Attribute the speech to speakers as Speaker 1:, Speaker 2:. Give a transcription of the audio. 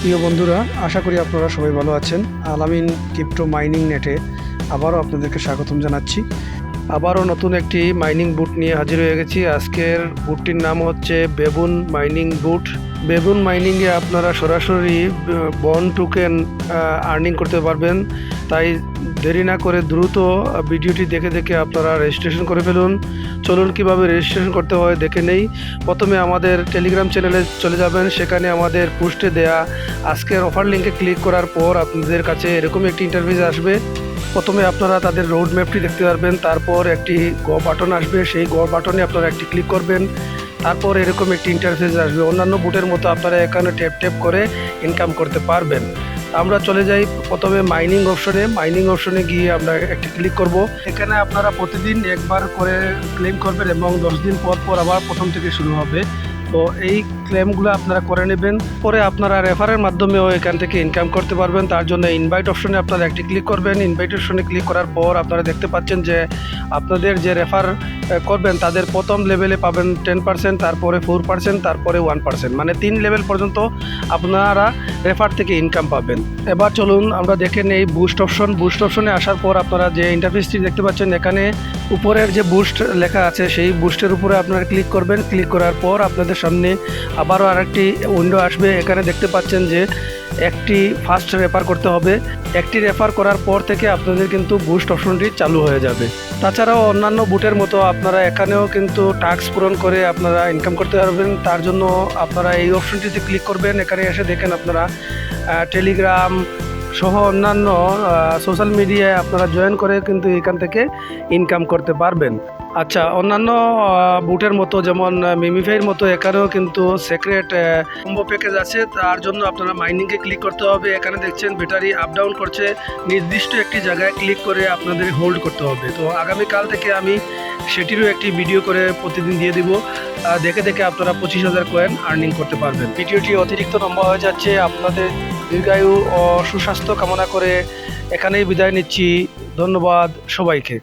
Speaker 1: প্রিয় বন্ধুরা, আশা করি আপনারা সবাই ভালো আছেন। আলামিন ক্রিপ্টো মাইনিং নেটে আবারও আপনাদেরকে স্বাগতম জানাচ্ছি। আবারও নতুন একটি মাইনিং বুট নিয়ে হাজির হয়ে গেছি। আজকের বুটটির নাম হচ্ছে বেবুন মাইনিং বুট। বেবুন মাইনিংয়ে আপনারা সরাসরি বন টোকেন আর্নিং করতে পারবেন। তাই দেরি না করে দ্রুত ভিডিওটি দেখে দেখে আপনারা রেজিস্ট্রেশন করে ফেলুন। চলুন কীভাবে রেজিস্ট্রেশন করতে হয় দেখে নেই। প্রথমে আমাদের টেলিগ্রাম চ্যানেলে চলে যাবেন। সেখানে আমাদের পোস্টে দেয়া আজকের অফার লিঙ্কে ক্লিক করার পর আপনাদের কাছে এরকম একটি ইন্টারভিউ আসবে। প্রথমে আপনারা তাদের রোড ম্যাপটি দেখতে পারবেন, তারপর একটি গ বাটন আসবে। সেই গ বাটনে আপনারা একটি ক্লিক করবেন, তারপর এরকম একটি ইন্টারফেস আসবে। অন্যান্য বুটের মতো আপনারা এখানে ট্যাপ ট্যাপ করে ইনকাম করতে পারবেন। আমরা চলে যাই প্রথমে মাইনিং অপশনে মাইনিং অপশনে গিয়ে আমরা একটি ক্লিক করব। এখানে আপনারা প্রতিদিন একবার করে ক্লেম করবেন এবং দশ দিন পর পর আবার প্রথম থেকে শুরু হবে। তো এই ক্লেমগুলো আপনারা করে নেবেন। পরে আপনারা রেফারের মাধ্যমেও এখান থেকে ইনকাম করতে পারবেন। তার জন্য ইনভাইট অপশনে আপনারা একটি ক্লিক করবেন। ইনভাইট অপশনে ক্লিক করার পর আপনারা দেখতে পাচ্ছেন যে আপনাদের যে রেফার করবেন, তাদের প্রথম লেভেলে পাবেন টেন পার্সেন্ট তারপরে ফোর পার্সেন্ট তারপরে ওয়ান পার্সেন্ট মানে তিন লেভেল পর্যন্ত আপনারা রেফার থেকে ইনকাম পাবেন। এবার চলুন আমরা দেখে নেই বুস্ট অপশন বুস্ট অপশনে আসার পর আপনারা যে ইন্টারফেসটি দেখতে পাচ্ছেন, এখানে উপরের যে বুস্ট লেখা আছে, সেই বুস্টের উপরে আপনারা ক্লিক করবেন। ক্লিক করার পর আপনাদের সামনে আবারও আরেকটি উইন্ডো আসবে। এখানে দেখতে পাচ্ছেন যে একটি ফার্স্ট রেফার করতে হবে। একটি রেফার করার পর থেকে আপনাদের কিন্তু বুস্ট অপশনটি চালু হয়ে যাবে। তাছাড়াও অন্যান্য বুটের মতো আপনারা এখানেও কিন্তু টাস্ক পূরণ করে আপনারা ইনকাম করতে পারবেন। তার জন্য আপনারা এই অপশনটিতে ক্লিক করবেন। এখানে এসে দেখেন আপনারা টেলিগ্রাম সহ অন্যান্য সোশ্যাল মিডিয়ায় আপনারা জয়েন করে কিন্তু এখান থেকে ইনকাম করতে পারবেন। আচ্ছা অন্যান্য বুটের মতো যেমন মিমিফাইয়ের মতো এখানেও কিন্তু সেক্রেট কম্বো প্যাকেজ আছে। তার জন্য আপনারা মাইনিংকে ক্লিক করতে হবে। এখানে দেখছেন ব্যাটারি আপ ডাউন করছে। নির্দিষ্ট একটি জায়গায় ক্লিক করে আপনাদের হোল্ড করতে হবে। তো আগামীকাল থেকে আমি সেটিরও একটি ভিডিও করে প্রতিদিন দিয়ে দিব। দেখে দেখে আপনারা পঁচিশ হাজার কয়েন আর্নিং করতে পারবেন। ভিডিওটি অতিরিক্ত লম্বা হয়ে যাচ্ছে। আপনাদের দীর্ঘায়ু ও সুস্বাস্থ্য কামনা করে এখানেই বিদায় নিচ্ছি। ধন্যবাদ সবাইকে।